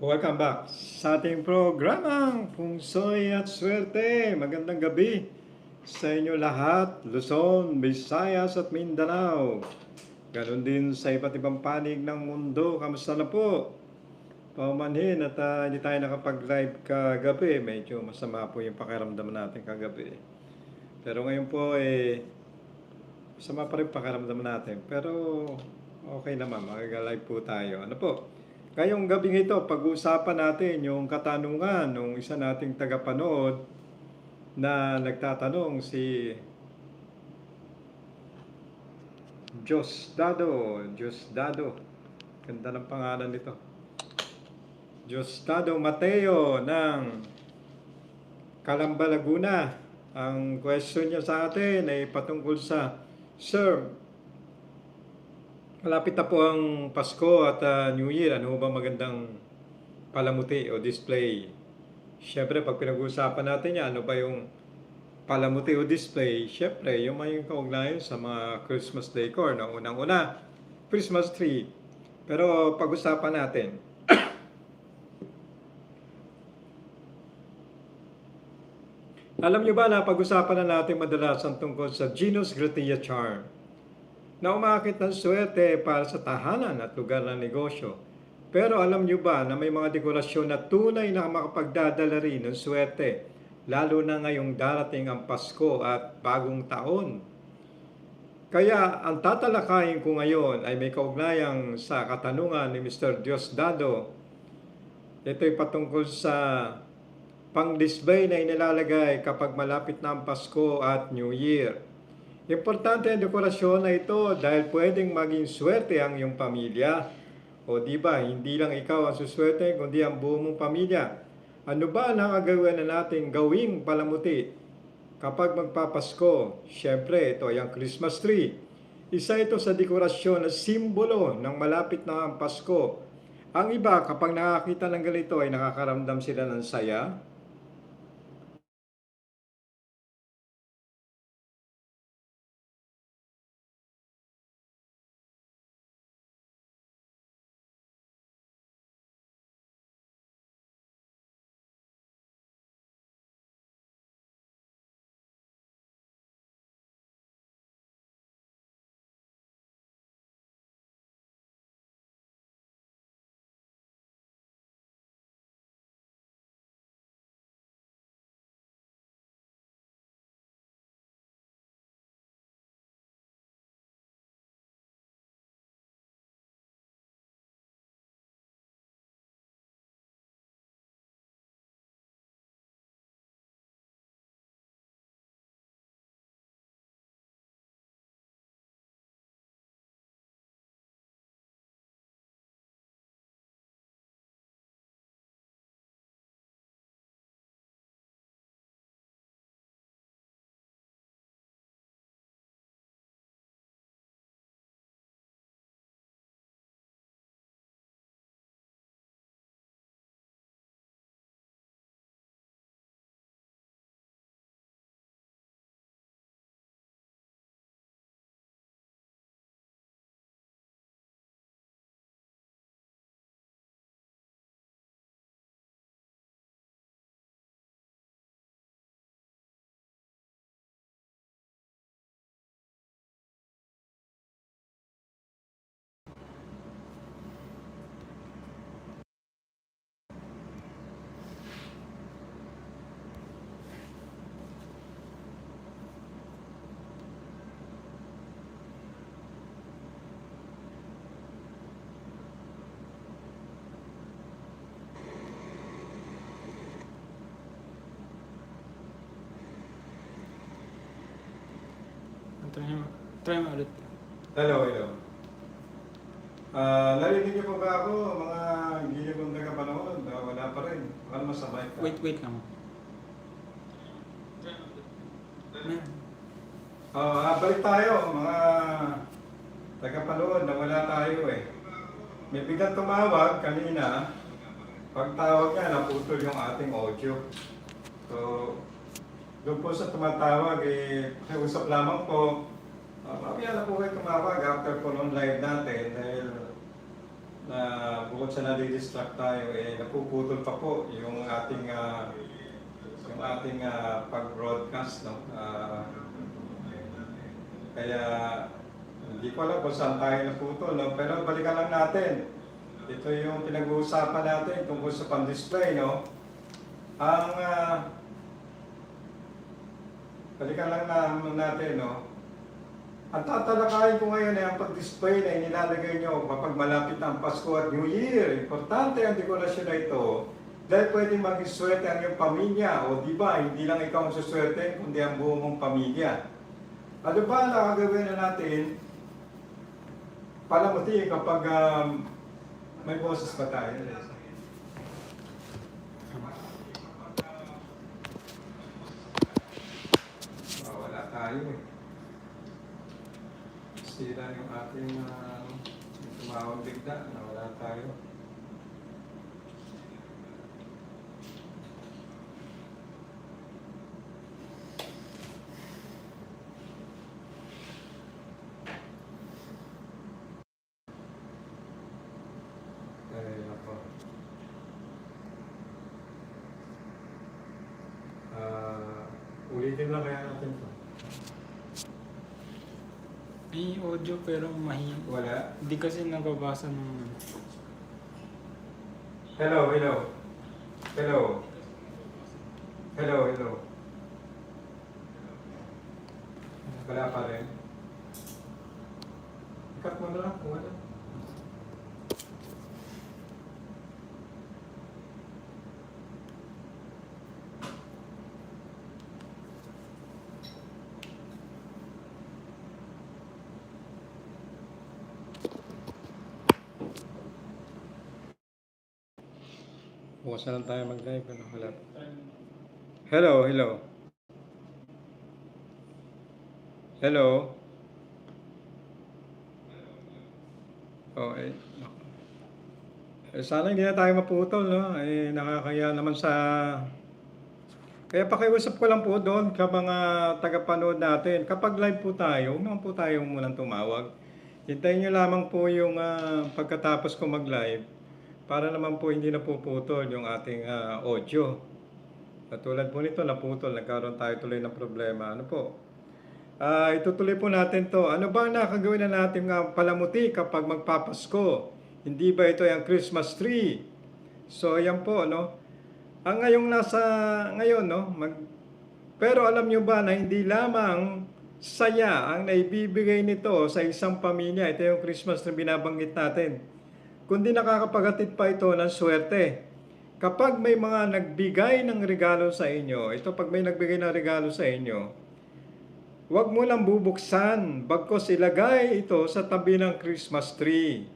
Welcome back sa ating programang Pungsoy at Swerte. Magandang gabi sa inyo lahat, Luzon, Visayas at Mindanao. Ganon din sa iba't ibang panig ng mundo. Kamusta na po? Paumanhin at ah, hindi tayo nakapag-live kagabi. Medyo masama po yung pakiramdam natin kagabi. Pero ngayon po eh, masama pa rin pakiramdam natin. Pero okay naman, mag-live po tayo. Ano po? Ngayong gabing ito, pag-uusapan natin yung katanungan ng isa nating tagapanood na nagtatanong si Diyos Dado. Diyos Dado. Ganda ng pangalan nito. Diyos Dado Mateo ng Calamba, Laguna. Ang question niya sa atin ay patungkol sa Sir, Malapit na po ang Pasko at ah, New Year. Ano ba magandang palamuti o display? Siyempre, pag pinag-uusapan natin yan, ano ba yung palamuti o display? Siyempre, yung may kaugnayan sa mga Christmas decor. No? Unang-una, Christmas tree. Pero pag-usapan natin, alam nyo ba na pag-usapan na natin madalasan tungkol sa Genus Gratia Charm? Na umakit ng swerte para sa tahanan at lugar ng negosyo. Pero alam nyo ba na may mga dekorasyon na tunay na makapagdadala rin ng swerte, lalo na ngayong darating ang Pasko at bagong taon? Kaya ang tatalakayin ko ngayon ay may kaugnayang sa katanungan ni Mr. Diosdado. Ito'y patungkol sa pang-display na inilalagay kapag malapit na ang Pasko at New Year. Importante ang dekorasyon na ito dahil pwedeng maging swerte ang iyong pamilya. O di ba, hindi lang ikaw ang suswerte, kundi ang buong mong pamilya. Ano ba ang gagawin na natin gawing palamuti kapag magpapasko? Siyempre, ito ay ang Christmas tree. Isa ito sa dekorasyon na simbolo ng malapit na ang Pasko. Ang iba, kapag nakakita ng ganito, ay nakakaramdam sila ng saya, try mo ulit. Hello, hello. Ah, narinig niyo pa ba ako, mga gili kong nagkapanood? Ah, wala pa rin. Wala masama ka. Wait, wait lang. Meron. Ah, balik tayo, mga tagapanood na wala tayo eh. May biglang tumawag kanina. Pagtawag niya, naputol yung ating audio. So, doon po sa tumatawag, eh, usap lamang po. Uh, na po kayo tumawag after po nung live natin dahil na bukod sa nadidistract tayo, eh, napuputol pa po yung ating ah, yung ating ah, pag-broadcast, no? Ah, kaya hindi ko alam kung saan tayo naputol, no? Pero balikan lang natin. Ito yung pinag-uusapan natin tungkol sa pan-display, no? Ang ah, balikan lang natin, no? Ang tatalakayin ko ngayon ay ang pag-display na inilalagay nyo kapag malapit na ang Pasko at New Year. Importante ang dekorasyon na ito dahil pwede maging swerte ang iyong pamilya o di ba, hindi lang ikaw ang suswerte kundi ang buong mong pamilya. Ano ba ang nakagawin na natin palamuti kapag um, may boses pa tayo? Ah, wala tayo eh. Sira yung ating uh, tumawag bigla na wala tayo. Ay, nako. Ah, ulitin lang kaya natin to. May audio pero mahina. Wala. Hindi kasi nababasa ng... Hello, hello. Hello. Hello, hello. Wala pa rin. Ikat mo na lang kung wala. Bukas na lang tayo mag-live. Ano? Wala. Hello, hello. Hello. Oh, eh. eh sana hindi na tayo maputol, no? Eh, nakakaya naman sa... Kaya pakiusap ko lang po doon ka mga tagapanood natin. Kapag live po tayo, huwag po tayo munang tumawag. Hintayin nyo lamang po yung ah, pagkatapos ko mag-live para naman po hindi napuputol yung ating ah, audio. Katulad po nito, naputol, nagkaroon tayo tuloy ng problema. Ano po? Ah, itutuloy po natin to. Ano ba ang nakagawin na natin nga palamuti kapag magpapasko? Hindi ba ito yung Christmas tree? So, ayan po, no? Ang ngayong nasa, ngayon, no? Mag, pero alam nyo ba na hindi lamang saya ang naibibigay nito sa isang pamilya. Ito yung Christmas na binabanggit natin kundi nakakapagatid pa ito ng swerte. Kapag may mga nagbigay ng regalo sa inyo, ito pag may nagbigay ng regalo sa inyo, huwag mo lang bubuksan, bagkos ilagay ito sa tabi ng Christmas tree.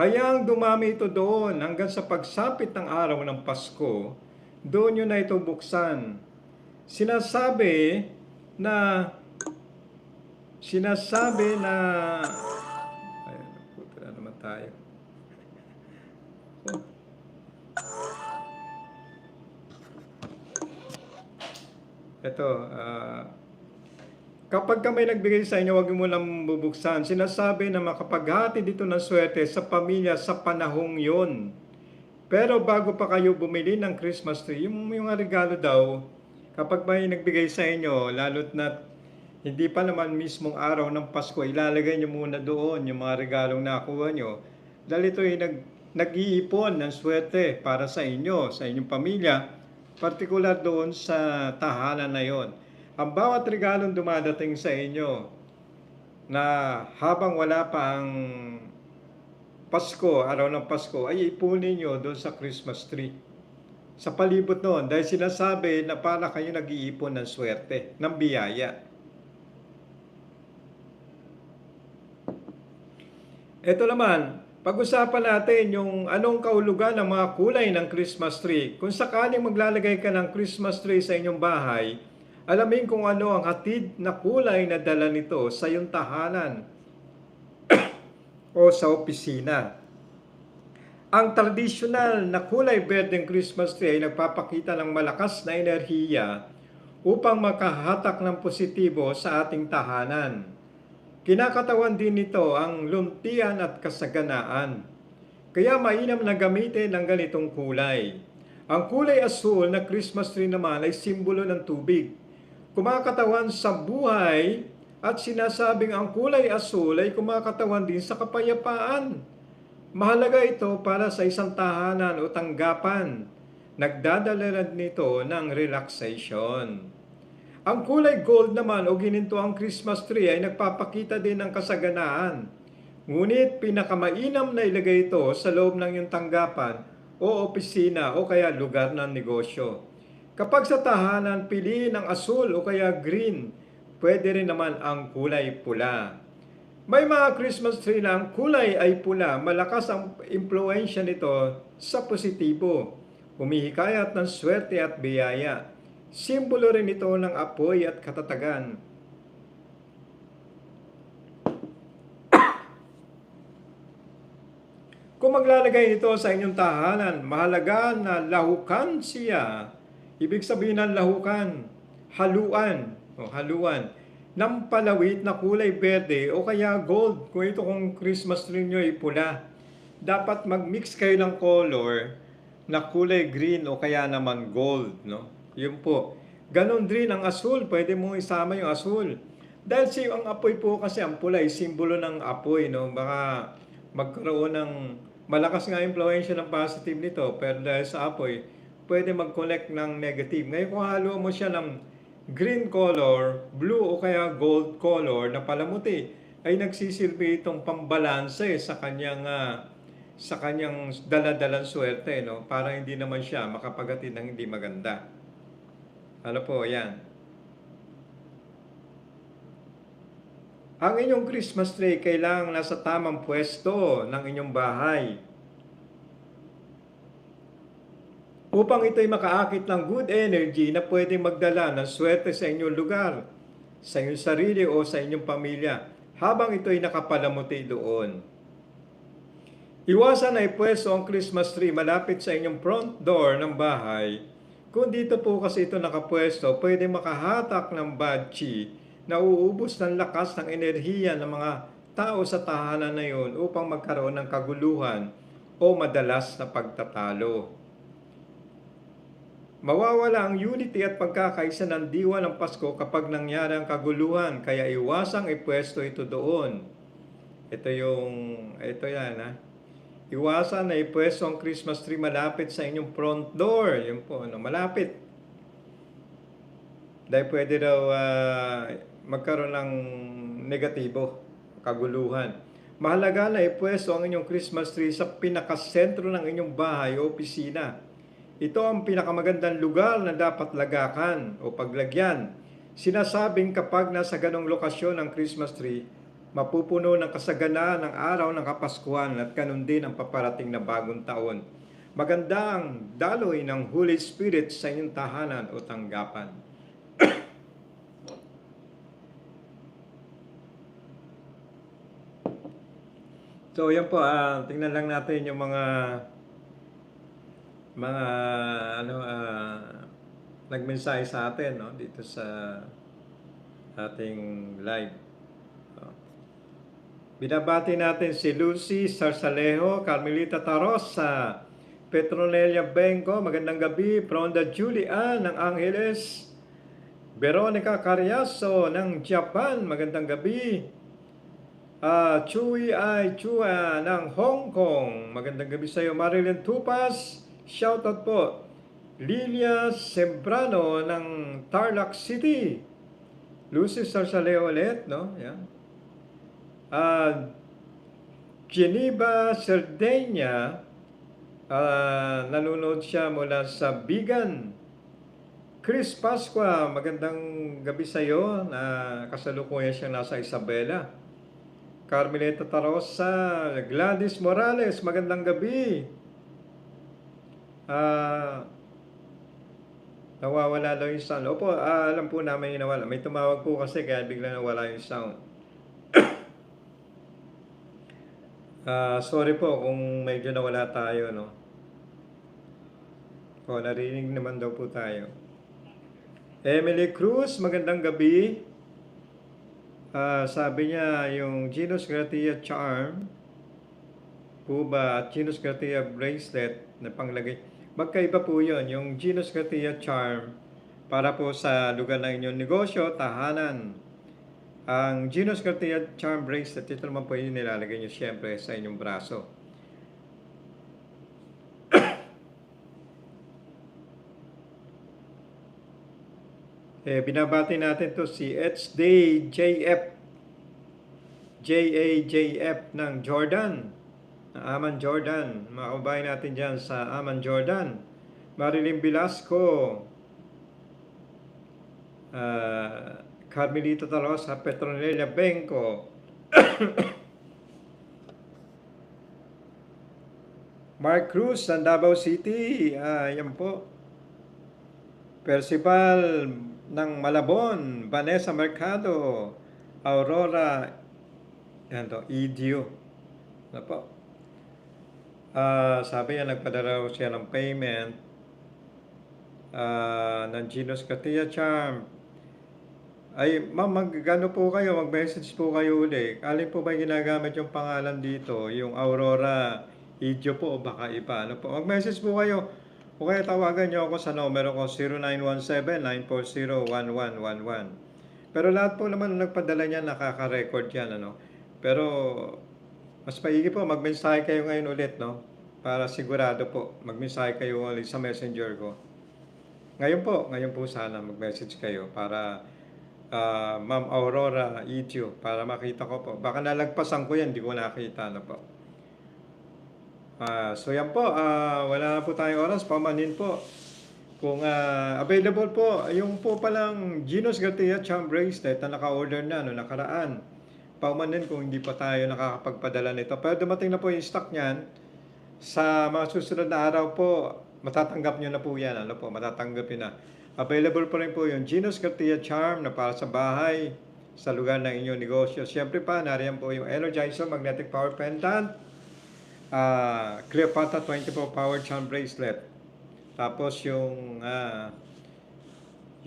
Hayaang dumami ito doon hanggang sa pagsapit ng araw ng Pasko, doon nyo na ito buksan. Sinasabi na sinasabi na ayun, puto na naman tayo. Ito, ah, kapag ka may nagbigay sa inyo, huwag mo lang bubuksan. Sinasabi na makapaghati dito ng swerte sa pamilya sa panahong yon. Pero bago pa kayo bumili ng Christmas tree, yung, yung regalo daw, kapag may nagbigay sa inyo, lalo't na hindi pa naman mismong araw ng Pasko, ilalagay nyo muna doon yung mga regalong nakuha nyo. Dahil ito ay nag, nag-iipon ng swerte para sa inyo, sa inyong pamilya, partikular doon sa tahanan na yon. Ang bawat regalong dumadating sa inyo na habang wala pa ang Pasko, araw ng Pasko, ay ipunin nyo doon sa Christmas tree. Sa palibot noon, dahil sinasabi na para kayo nag-iipon ng swerte, ng biyaya. Ito naman, pag-usapan natin yung anong kaulugan ng mga kulay ng Christmas tree. Kung sakaling maglalagay ka ng Christmas tree sa inyong bahay, alamin kung ano ang hatid na kulay na dala nito sa iyong tahanan o sa opisina. Ang tradisyonal na kulay berdeng Christmas tree ay nagpapakita ng malakas na enerhiya upang makahatak ng positibo sa ating tahanan. Kinakatawan din nito ang lumtian at kasaganaan. Kaya mainam na gamitin ang ganitong kulay. Ang kulay asul na Christmas tree naman ay simbolo ng tubig. Kumakatawan sa buhay at sinasabing ang kulay asul ay kumakatawan din sa kapayapaan. Mahalaga ito para sa isang tahanan o tanggapan. Nagdadala nito ng relaxation. Ang kulay gold naman o gininto ang Christmas tree ay nagpapakita din ng kasaganaan. Ngunit pinakamainam na ilagay ito sa loob ng iyong tanggapan o opisina o kaya lugar ng negosyo. Kapag sa tahanan, piliin ang asul o kaya green. Pwede rin naman ang kulay pula. May mga Christmas tree na ang kulay ay pula. Malakas ang impluensya nito sa positibo. Humihikayat ng swerte at biyaya. Simbolo rin ito ng apoy at katatagan. Kung maglalagay ito sa inyong tahanan, mahalaga na lahukan siya. Ibig sabihin ng lahukan, haluan, o haluan, ng palawit na kulay berde o kaya gold. Kung ito kung Christmas tree nyo ay pula, dapat mag-mix kayo ng color na kulay green o kaya naman gold. No? Yun po. Ganon din ang asul. Pwede mo isama yung asul. Dahil si ang apoy po kasi ang pula ay simbolo ng apoy. No? Baka magkaroon ng malakas nga influensya ng positive nito. Pero dahil sa apoy, pwede mag-collect ng negative. Ngayon kung halo mo siya ng green color, blue o kaya gold color na palamuti, ay nagsisilbi itong pambalanse sa kanyang ah, sa kanyang daladalang swerte, no? Para hindi naman siya makapagatid ng hindi maganda. Ano po, yan. Ang inyong Christmas tree kailangang nasa tamang pwesto ng inyong bahay. Upang ito'y makaakit ng good energy na pwedeng magdala ng swerte sa inyong lugar, sa inyong sarili o sa inyong pamilya, habang ito'y nakapalamuti doon. Iwasan na ipwesto ang Christmas tree malapit sa inyong front door ng bahay. Kung dito po kasi ito nakapwesto, pwede makahatak ng bad chi na uubos ng lakas ng enerhiya ng mga tao sa tahanan na yun upang magkaroon ng kaguluhan o madalas na pagtatalo. Mawawala ang unity at pagkakaisa ng diwa ng Pasko kapag nangyari ang kaguluhan, kaya iwasang ipwesto ito doon. Ito yung, ito yan ha. Iwasan na ipwesto ang Christmas tree malapit sa inyong front door. Yun po, ano, malapit. Dahil pwede daw ah, magkaroon ng negatibo, kaguluhan. Mahalaga na ipwesto ang inyong Christmas tree sa pinakasentro ng inyong bahay o opisina. Ito ang pinakamagandang lugar na dapat lagakan o paglagyan. Sinasabing kapag nasa ganong lokasyon ang Christmas tree, mapupuno ng kasaganaan ng araw ng Kapaskuhan at ganun din ang paparating na bagong taon. Maganda ang daloy ng Holy Spirit sa inyong tahanan o tanggapan. so, yan po, ah, tingnan lang natin yung mga mga ano ah, nagmensahe sa atin no dito sa ating live. Binabati natin si Lucy Sarsalejo, Carmelita Tarosa, Petronelia Benco, magandang gabi, Pronda Julian ng Angeles, Veronica Carriaso ng Japan, magandang gabi. Ah, Chui Ai Chua ng Hong Kong, magandang gabi sa iyo. Marilyn Tupas, shoutout po. Lilia Sembrano ng Tarlac City. Lucy Sarsaleo ulit, no? Yan. Ah, Geneva Sardegna, ah, nanonood siya mula sa Bigan. Chris Pasqua, magandang gabi sa iyo na kasalukuyan siya nasa Isabela. Carmelita Tarosa, Gladys Morales, magandang gabi. Ah, nawawala daw yung sound. Opo, ah, alam po namin yung nawala. May tumawag po kasi kaya bigla nawala yung sound. Ah, sorry po kung medyo nawala tayo, no? O, narinig naman daw po tayo. Emily Cruz, magandang gabi. Ah, sabi niya, yung Genus Gratia Charm, Cuba at Genus Gratia bracelet na panglagay. Magkaiba po yun. Yung Genus Gratia charm para po sa lugar ng inyong negosyo, tahanan. Ang Genus Gratia charm bracelet, ito naman po yung nilalagay nyo siyempre sa inyong braso. Eh, binabati natin to si HD JF JAJF ng Jordan. Aman Jordan. Mga kababayan natin dyan sa Aman Jordan. Marilyn Velasco. Uh, Carmelito Talosa Petronella Benco Mark Cruz ng Davao City ah, yan po Percival ng Malabon, Vanessa Mercado, Aurora, yan to, Idio. Ano po? Ah, sabi niya, nagpadala siya ng payment ah, ng Genos Katia Charm. Ay, ma'am, magano po kayo, mag-message po kayo uli. Alin po ba yung ginagamit yung pangalan dito? Yung Aurora Idio po o baka iba? Ano po? Mag-message po kayo. O kaya tawagan niyo ako sa numero ko 0917-940-1111. Pero lahat po naman na nagpadala niya nakaka-record yan. Ano? Pero mas maigi po magmensahe kayo ngayon ulit. No? Para sigurado po magmensahe kayo ulit sa messenger ko. Ngayon po, ngayon po sana mag-message kayo para ah, Ma'am Aurora Itio para makita ko po. Baka nalagpasan ko yan, di ko nakita na po. Ah, so yan po, ah, wala na po tayong oras, pamanin po. Kung ah, available po, yung po palang Genos Garcia Charm Bracelet na naka-order na no nakaraan. Paumanin kung hindi pa tayo nakakapagpadala nito. Pero dumating na po yung stock niyan. Sa mga susunod na araw po, matatanggap nyo na po yan. Ano po, matatanggap nyo na. Available po rin po yung Genos Garcia Charm na para sa bahay, sa lugar ng inyong negosyo. Siyempre pa, nariyan po yung Energizer Magnetic Power Pendant, ah Cleopatra 24 Power Charm Bracelet. Tapos yung ah,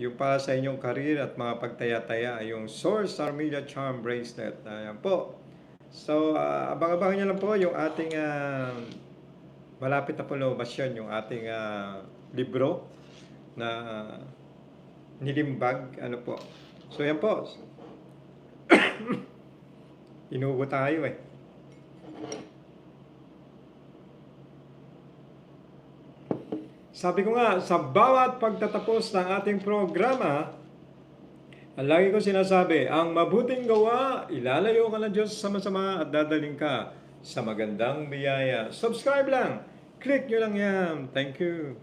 yung para sa inyong career at mga pagtaya-taya, yung Source Armilla Charm Bracelet. Ayan po. So, ah, abang-abangan nyo lang po yung ating ah, malapit na po lumabas yun, yung ating ah, libro na nilimbag. Ano po. So, yan po. Inugo tayo eh. Sabi ko nga, sa bawat pagtatapos ng ating programa, lagi ko sinasabi, ang mabuting gawa, ilalayo ka ng Diyos sa masama at dadaling ka sa magandang biyaya. Subscribe lang. Click nyo lang yan. Thank you.